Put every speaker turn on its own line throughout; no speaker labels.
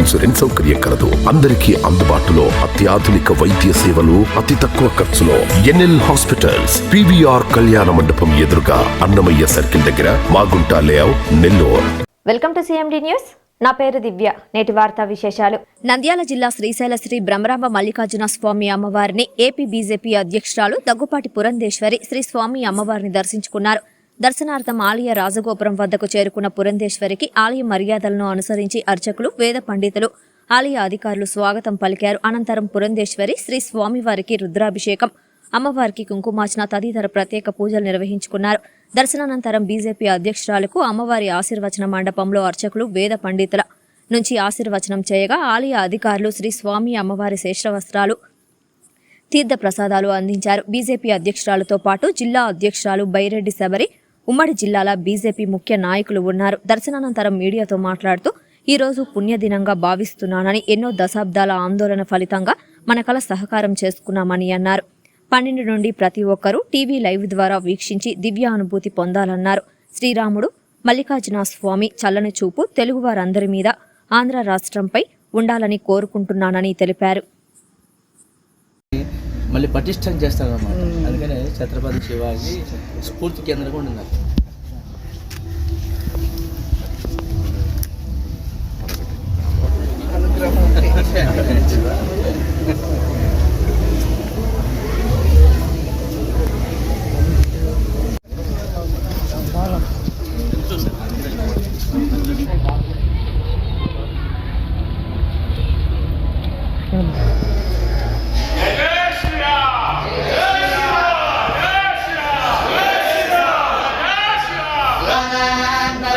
Insurance సౌకర్యం కలదు. అందరికీ అందుబాటులో అత్యాధునిక వైద్య సేవలు అతి తక్కువ ఖర్చులో ఎన్ఎల్ హాస్పిటల్స్ పివిఆర్ కళ్యాణ మండపం ఎదురుగా అన్నమయ్య సర్కిల్ దగ్గర Magunta layout Nellore.
Welcome to CMD news. నా పేరు దివ్య. నేటి వార్తా విశేషాలు.
నంద్యాల జిల్లా శ్రీశైల శ్రీ బ్రహ్మరాంబ మల్లికార్జున స్వామి అమ్మవారిని ఏపీ బీజేపీ అధ్యక్షురాలు దగ్గుపాటి పురంధేశ్వరి శ్రీ స్వామి అమ్మవారిని దర్శించుకున్నారు. దర్శనార్థం ఆలయ రాజగోపురం వద్దకు చేరుకున్న పురంధేశ్వరికి ఆలయ మర్యాదలను అనుసరించి అర్చకులు వేద పండితులు ఆలయ అధికారులు స్వాగతం పలికారు. అనంతరం పురంధేశ్వరి శ్రీ స్వామివారికి రుద్రాభిషేకం అమ్మవారికి కుంకుమార్చన తదితర ప్రత్యేక పూజలు నిర్వహించుకున్నారు. దర్శనానంతరం బీజేపీ అధ్యక్షురాలకు అమ్మవారి ఆశీర్వచన మండపంలో అర్చకులు వేద పండితుల నుంచి ఆశీర్వచనం చేయగా ఆలయ అధికారులు శ్రీ స్వామి అమ్మవారి శేషవస్త్రాలు తీర్థ ప్రసాదాలు అందించారు. బీజేపీ అధ్యక్షురాలతో పాటు జిల్లా అధ్యక్షురాలు బైరెడ్డి శబరి ఉమ్మడి జిల్లాల బీజేపీ ముఖ్య నాయకులు ఉన్నారు. దర్శనానంతరం మీడియాతో మాట్లాడుతూ ఈ రోజు పుణ్యదినంగా భావిస్తున్నానని ఎన్నో దశాబ్దాల ఆందోళన ఫలితంగా మన కల సహకారం చేసుకున్నామని అన్నారు. పన్నెండు నుండి ప్రతి ఒక్కరూ టీవీ లైవ్ ద్వారా వీక్షించి దివ్యానుభూతి పొందాలన్నారు. శ్రీరాముడు మల్లికార్జున స్వామి చల్లని చూపు తెలుగువారందరి మీద ఆంధ్ర రాష్ట్రంపై ఉండాలని కోరుకుంటున్నానని తెలిపారు.
మళ్ళీ పటిష్టం చేస్తారన్నమాట. అందుకనే ఛత్రపతి శివాజీ స్ఫూర్తి కేంద్రంగా ఉండింది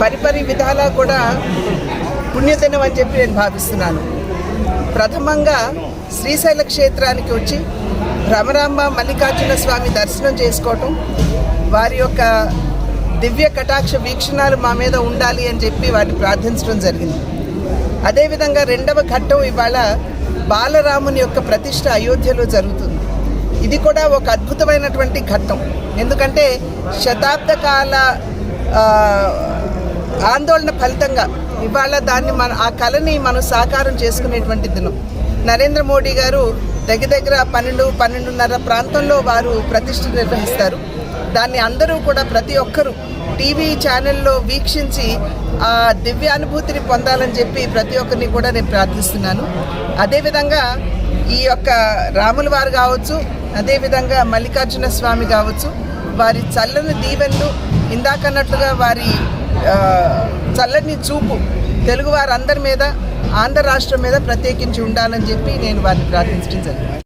పరిపరి విధాలా కూడా పుణ్యదినం అని చెప్పి నేను భావిస్తున్నాను. ప్రథమంగా శ్రీశైల క్షేత్రానికి వచ్చి రమరాంబ మల్లికార్జున స్వామి దర్శనం చేసుకోవటం వారి యొక్క దివ్య కటాక్ష వీక్షణాలు మా మీద ఉండాలి అని చెప్పి వారిని ప్రార్థించడం జరిగింది. అదేవిధంగా రెండవ ఘట్టం ఇవాళ బాలరాముని యొక్క ప్రతిష్ట అయోధ్యలో జరుగుతుంది. ఇది కూడా ఒక అద్భుతమైనటువంటి ఘట్టం. ఎందుకంటే శతాబ్ద కాల ఆందోళన ఫలితంగా ఇవాళ దాన్ని మన ఆ కళని మనం సాకారం చేసుకునేటువంటి దినం. నరేంద్ర మోడీ గారు దగ్గర దగ్గర పన్నెండు పన్నెండున్నర ప్రాంతంలో వారు ప్రతిష్ఠ నిర్వహిస్తారు. దాన్ని అందరూ కూడా ప్రతి ఒక్కరూ టీవీ ఛానల్లో వీక్షించి ఆ దివ్యానుభూతిని పొందాలని చెప్పి ప్రతి ఒక్కరిని కూడా నేను ప్రార్థిస్తున్నాను. అదేవిధంగా ఈ యొక్క రాముల వారు కావచ్చు అదేవిధంగా మల్లికార్జున స్వామి కావచ్చు వారి చల్లని దీవెనలు ఇందాకన్నట్లుగా వారి చల్లని చూపు తెలుగు వారందరి మీద ఆంధ్ర రాష్ట్రం మీద ప్రత్యేకించి ఉండాలని చెప్పి నేను వారిని ప్రార్థించడం జరిగింది.